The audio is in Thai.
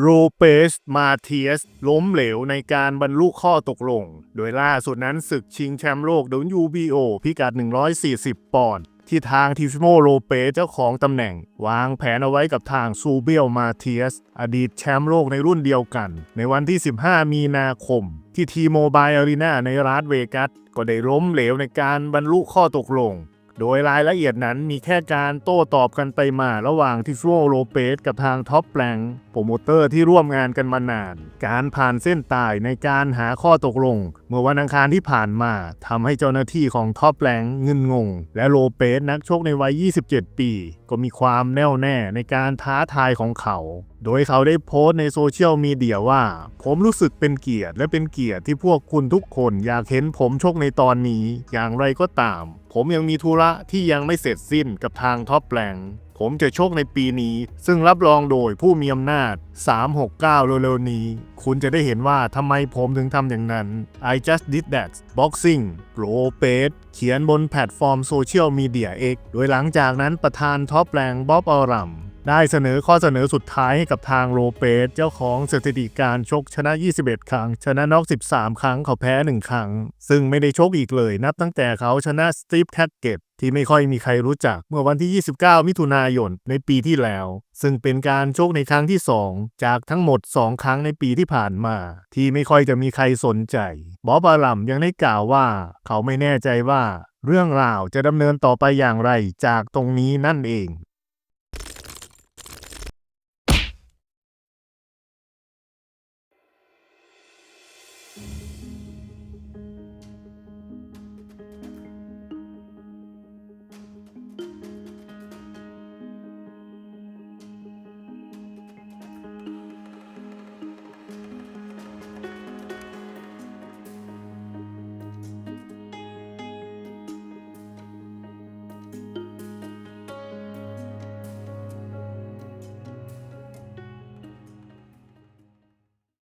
โรเปสมาเทียส ล้มเหลวในการบรรลุข้อตกลง โดยล่าสุดนั้นศึกชิงแชมป์โลก WBO พิกัด 140 ปอนด์ที่ทางทิชโมโรเปสเจ้าของตำแหน่ง วางแผนเอาไว้กับทางซูเบลมาเทียส อดีตแชมป์โลกในรุ่นเดียวกัน ในวันที่ 15 มีนาคม ที่ทีโมบายอารีนาในรัฐเวกัส ก็ได้ล้มเหลวในการบรรลุข้อตกลง โดยรายละเอียดนั้นมีแค่การโต้ตอบกันไปมาระหว่างทิสโรโลเปสกับทางท็อปแปลงโปรโมเตอร์ที่ร่วมงานกันมานาน การผ่านเส้นตายในการหาข้อตกลง เมื่อวันอังคารที่ผ่านมาทำให้เจ้าหน้าที่ของท็อปแปลงเงินงง และโลเปสนักชกในวัย 27 ปี ก็มีความแน่วแน่ในการท้าทายของเขา โดยเขาได้โพสต์ในโซเชียลมีเดียว่า ผมรู้สึกเป็นเกียรติและเป็นเกียรติที่พวกคุณทุกคนอยากเห็นผมชกในตอนนี้ อย่างไรก็ตาม ผมยังมีธุระที่ยังไม่เสร็จสิ้นกับทางท็อปแปลง ผมจะโชคในปีนี้ ซึ่งรับรองโดยผู้มีอำนาจ 369 เร็วๆนี้ คุณจะได้เห็นว่าทำไมผมถึงทำอย่างนั้น I just did that boxing โรเปสเขียนบนแพลตฟอร์มโซเชียลมีเดีย X โดยหลังจากนั้นประธานท็อปแรงบ๊อบออรัม ได้เสนอข้อเสนอสุดท้ายให้กับทางโรเปสเจ้าของสถิติการชกชนะ 21 ครั้ง ชนะน็อก 13 ครั้งเขาแพ้ 1 ครั้ง ซึ่งไม่ได้ชกอีกเลย นับตั้งแต่เขาชนะสตีฟแคทเกตที่ไม่ค่อยมีใครรู้จักเมื่อวันที่ 29 มิถุนายนในปีที่แล้ว ซึ่งเป็นการชกในครั้งที่ 2 จากทั้งหมด 2 ครั้งในปีที่ผ่านมา ที่ไม่ค่อยจะมีใครสนใจ บอบาลัมยังได้กล่าวว่า เขาไม่แน่ใจว่า เรื่องราวจะดำเนินต่อไปอย่างไรจากตรงนี้นั่นเอง